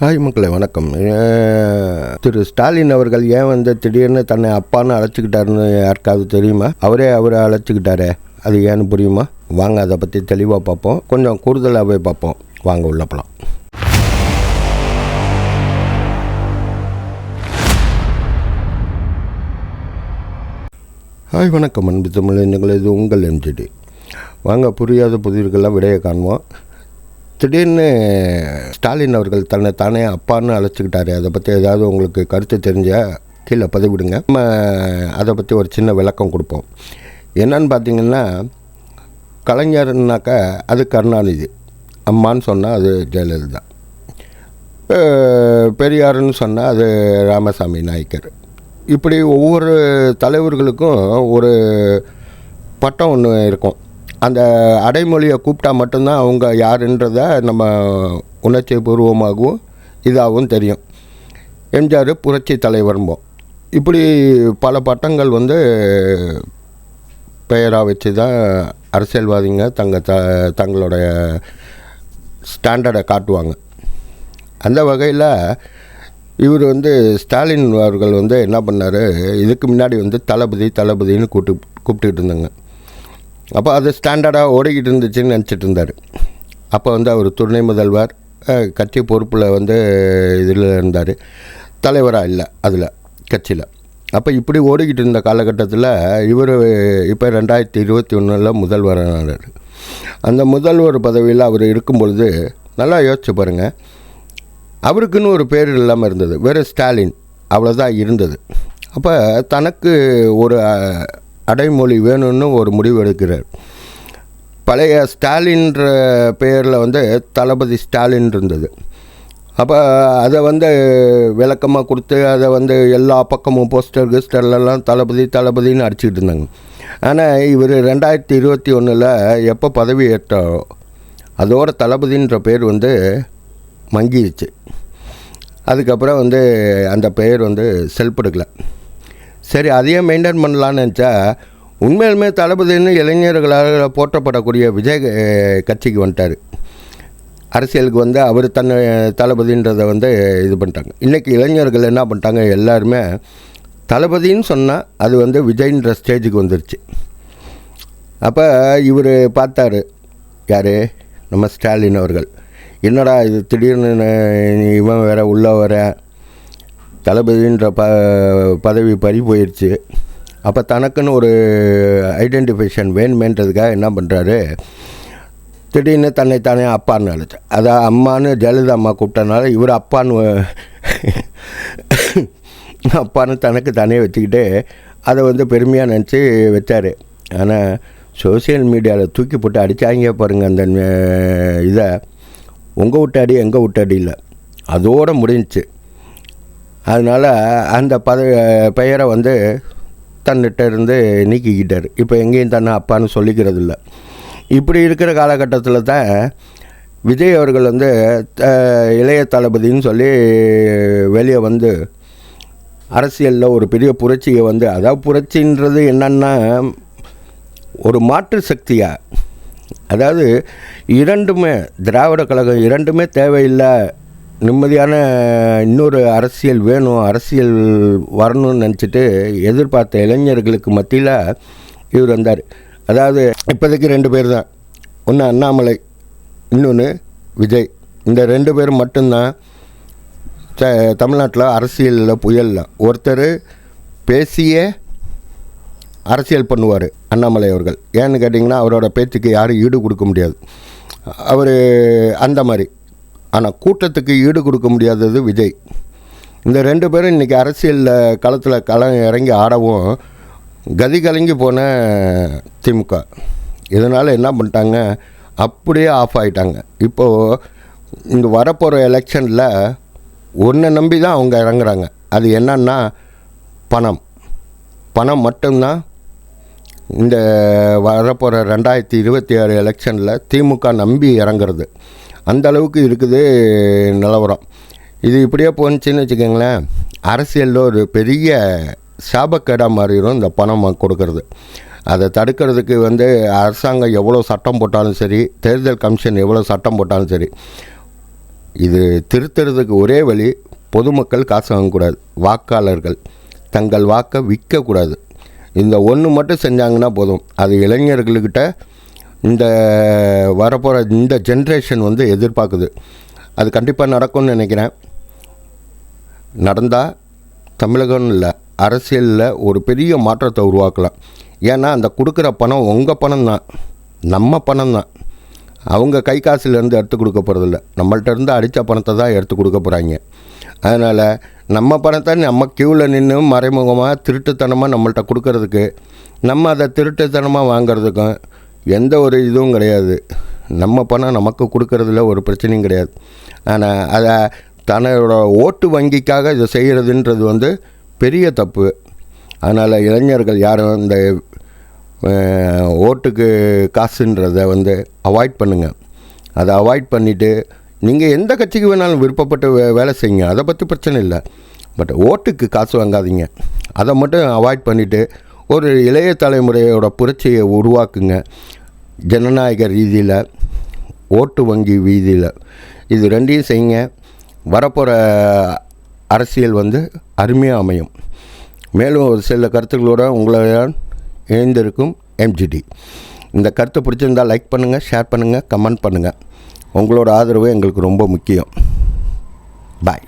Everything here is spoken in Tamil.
ஹாய் மக்களை வணக்கம். திரு ஸ்டாலின் அவர்கள் ஏன் வந்து திடீர்னு தன்னை அப்பான்னு அழைச்சிக்கிட்டாருன்னு யாருக்காவது தெரியுமா? அவரே அவரை அழைச்சிக்கிட்டாரே. அது ஏன்னு புரியுமா? வாங்க அதை பற்றி தெளிவாக பார்ப்போம். கொஞ்சம் கூடுதலாகவே பார்ப்போம். வாங்க உள்ளப்பலாம் ஹாய் வணக்கம் அன்பு தமிழ் இது உங்கள் எம்ஜிடி வாங்க புரியாத புதிர்களெலாம் விடையை காணுவோம் திடீர்னு ஸ்டாலின் அவர்கள் தன்னை தானே அப்பான்னு அழைச்சிக்கிட்டாரு. அதை பற்றி ஏதாவது உங்களுக்கு கருத்து தெரிஞ்சால் கீழே பதிவிடுங்க. நம்ம அதை பற்றி ஒரு சின்ன விளக்கம் கொடுப்போம். என்னன்னு பார்த்தீங்கன்னா கலைஞர்னாக்கா அது கருணாநிதி. அம்மான்னு சொன்னால் அது ஜெயலலிதா. பெரியாருன்னு சொன்னால் அது ராமசாமி நாயக்கர். இப்படி ஒவ்வொரு தலைவர்களுக்கும் ஒரு பட்டம் ஒன்று இருக்கும். அந்த அடைமொழியை கூப்பிட்டா மட்டும்தான் அவங்க யாருன்றத நம்ம உணர்ச்சி பூர்வமாகவும் இதாகவும் தெரியும். எம்ஜிஆர் புரட்சி தலைவர்ம்போம் இப்படி பல பட்டங்கள் வந்து பெயராக வச்சு தான் அரசியல்வாதிங்க தங்க த தங்களுடைய ஸ்டாண்டர்டை காட்டுவாங்க. அந்த வகையில் இவர் வந்து ஸ்டாலின் அவர்கள் வந்து என்ன பண்ணார்? இதுக்கு முன்னாடி வந்து தளபதி தளபதின்னு கூப்பிட்டு கூப்பிட்டுட்டு இருந்தாங்க. அப்போ அது ஸ்டாண்டர்டாக ஓடிக்கிட்டு இருந்துச்சுன்னு நினச்சிட்டு இருந்தார். அப்போ வந்து அவர் துணை முதல்வர் கட்சி பொறுப்பில் வந்து இதில் இருந்தார். தலைவராக இல்லை அதில் கட்சியில். அப்போ இப்படி ஓடிக்கிட்டு இருந்த காலகட்டத்தில் இவர் இப்போ ரெண்டாயிரத்தி இருபத்தி ஒன்றில் முதல்வரானார். அந்த முதல்வர் பதவியில் அவர் இருக்கும் பொழுது நல்லா யோசிச்சு பாருங்கள் அவருக்குன்னு ஒரு பேர் இல்லாமல் இருந்தது. வெறும் ஸ்டாலின். அவ்வளோதான் இருந்தது. அப்போ தனக்கு ஒரு அடைமொழி வேணும்னு ஒரு முடிவு எடுக்கிறார். பழைய ஸ்டாலின்ற பெயரில் வந்து தளபதி ஸ்டாலின் இருந்தது. அப்போ அதை வந்து விளக்கமாக கொடுத்து அதை வந்து எல்லா பக்கமும் போஸ்டர் கிஸ்டர்லாம் தளபதி தளபதின்னு அடிச்சுக்கிட்டு இருந்தாங்க. ஆனால் இவர் ரெண்டாயிரத்தி இருபத்தி ஒன்றில் எப்போ பதவி ஏற்றாரோ அதோட தளபதின்ற பேர் வந்து மங்கிடுச்சு அதுக்கப்புறம் வந்து அந்த பெயர் வந்து செல்படுக்கல. சரி அதையே மெயின்டைன் பண்ணலான்னு நினச்சா உண்மையிலுமே தளபதின்னு இளைஞர்களால் போற்றப்படக்கூடிய விஜய் கட்சிக்கு வந்துட்டார். அரசியலுக்கு வந்து அவர் தன்னை தளபதின்றதை வந்து இது பண்ணிட்டாங்க. இன்றைக்கி இளைஞர்கள் என்ன பண்ணிட்டாங்க எல்லாருமே தளபதின்னு சொன்னால் அது வந்து விஜய்ன்ற ஸ்டேஜுக்கு வந்துருச்சு. அப்போ இவர் பார்த்தாரு யார்? நம்ம ஸ்டாலின் அவர்கள். என்னடா இது திடீர்னு இவன் வேற உள்ளே வர தளபதின்ற ப பதவி பறி போயிடுச்சு அப்போ தனக்குன்னு ஒரு ஐடென்டிஃபிகேஷன் வேணுமேன்றதுக்காக என்ன பண்ணுறாரு திடீர்னு தன்னை தானே அப்பான்னு அழைச்சா. அதான் அம்மான்னு ஜெயலலிதா அம்மா கூப்பிட்டனால இவர் அப்பான்னு அப்பான்னு தனக்கு தானே வச்சுக்கிட்டு அதை வந்து பெருமையாக நினச்சி வச்சார். ஆனால் சோஷியல் மீடியாவில் தூக்கி போட்டு அடித்தாங்க பாருங்கள் அந்த இதை. உங்கள் விட்டு அடி எங்கள் விட்டு அடி இல்லை. அதோடு முடிஞ்சிச்சு. அதனால் அந்த பத பெயரை வந்து தன்னிட்ட இருந்து நீக்கிக்கிட்டார். இப்போ எங்கேயும் தன்னை அப்பான்னு சொல்லிக்கிறது இல்லை இப்படி இருக்கிற காலகட்டத்தில் தான் விஜய் அவர்கள் வந்து இளைய தளபதின்னு சொல்லி வெளியே வந்து அரசியலில் ஒரு பெரிய புரட்சியை வந்து அதாவது புரட்சின்றது என்னன்னா ஒரு மாற்று சக்தியாக அதாவது இரண்டுமே திராவிட கழகம் இரண்டுமே தேவையில்லை நிம்மதியான இன்னொரு அரசியல் வேணும் அரசியல் வரணும்னு நினச்சிட்டு எதிர்பார்த்த இளைஞர்களுக்கு மத்தியில் இவர் வந்தார். அதாவது இப்போதைக்கு ரெண்டு பேர் தான். ஒன்று அண்ணாமலை இன்னொன்று விஜய். இந்த ரெண்டு பேரும் மட்டும்தான் த- தமிழ்நாட்டில் அரசியலில் புயலில். ஒருத்தர் பேசியே அரசியல் பண்ணுவார் அண்ணாமலை அவர்கள். ஏன்னு கேட்டிங்கன்னா அவரோட பேச்சுக்கு யாரும் ஈடு கொடுக்க முடியாது. அவர் அந்த மாதிரி. ஆனால் கூட்டத்துக்கு ஈடு கொடுக்க முடியாதது விஜய். இந்த ரெண்டு பேரும் இன்றைக்கி அரசியலில் களத்தில் களம் இறங்கி ஆடவும் கதி கலங்கி போன திமுக. இதனால் என்ன பண்ணிட்டாங்க? அப்படியே ஆஃப் ஆகிட்டாங்க இப்போது இந்த வரப்போகிற எலெக்ஷனில் ஒன்றை நம்பி தான் அவங்க இறங்குறாங்க. அது என்னன்னா பணம். பணம் மட்டும்தான். இந்த வரப்போகிற ரெண்டாயிரத்தி இருபத்தி ஆறு எலெக்ஷனில் திமுக நம்பி இறங்குறது. அந்த அளவுக்கு இருக்குது நிலவரம். இது இப்படியே போணுச்சுன்னு வச்சுக்கோங்களேன். அரசியலில் ஒரு பெரிய சாபக்கேடாக மாறிடும் இந்த பணம் கொடுக்கறது. அதை தடுக்கிறதுக்கு வந்து அரசாங்கம் எவ்வளோ சட்டம் போட்டாலும் சரி தேர்தல் கமிஷன் எவ்வளோ சட்டம் போட்டாலும் சரி இது திருத்துறதுக்கு ஒரே வழி பொதுமக்கள் காசு வாங்கக்கூடாது வாக்காளர்கள். தங்கள் வாக்கை விற்கக்கூடாது. இந்த ஒன்று மட்டும் செஞ்சாங்கன்னா போதும். அது இளைஞர்கள்கிட்ட இந்த வரப்போகிற இந்த ஜென்ரேஷன் வந்து எதிர்பார்க்குது. அது கண்டிப்பாக நடக்கும்னு நினைக்கிறேன். நடந்தால் தமிழகம் இல்லை அரசியலில் ஒரு பெரிய மாற்றத்தை உருவாக்கலாம். ஏன்னா அந்த கொடுக்குற பணம் உங்கள் பணம் தான் நம்ம பணம் தான் அவங்க கை காசுலேருந்து எடுத்து கொடுக்க போகிறதில்ல நம்மள்ட்ட இருந்து அடித்த பணத்தை தான் எடுத்து கொடுக்க போகிறாங்க அதனால் நம்ம பணத்தை நம்ம க்யூவில் நின்று மறைமுகமாக திருட்டுத்தனமாக நம்மள்ட்ட கொடுக்கறதுக்கு நம்ம அதை திருட்டுத்தனமாக வாங்குறதுக்கும் எந்த ஒரு இதுவும் கிடையாது. நம்ம பணம் நமக்கு கொடுக்கறதுல ஒரு பிரச்சனையும் கிடையாது. ஆனால் அதை தன்னோட ஓட்டு வங்கிக்காக இதை செய்கிறதுன்றது வந்து பெரிய தப்பு. அதனால் இளைஞர்கள் யாரும் இந்த ஓட்டுக்கு காசுன்றதை வந்து அவாய்ட் பண்ணுங்கள் அதை அவாய்ட் பண்ணிவிட்டு நீங்கள் எந்த கட்சிக்கு வேணாலும் விருப்பப்பட்டு வே வேலை செய்யுங்க. அதை பற்றி பிரச்சனை இல்லை. பட் ஓட்டுக்கு காசு வாங்காதீங்க. அதை மட்டும் அவாய்ட் பண்ணிவிட்டு ஒரு இளைய தலைமுறையோட புரட்சியை உருவாக்குங்க. ஜனநாயக ரீதியில் ஓட்டு வங்கி வீதியில். இது ரெண்டையும் செய்யுங்க. வரப்போகிற அரசியல் வந்து அருமையாக அமையும். மேலும் ஒரு சில கருத்துக்களோட உங்களை இணைந்திருக்கும் எம்ஜிடி இந்த கருத்து பிடிச்சிருந்தால் லைக் பண்ணுங்கள் ஷேர் பண்ணுங்கள் கமெண்ட் பண்ணுங்கள் உங்களோட ஆதரவு எங்களுக்கு ரொம்ப முக்கியம். பாய்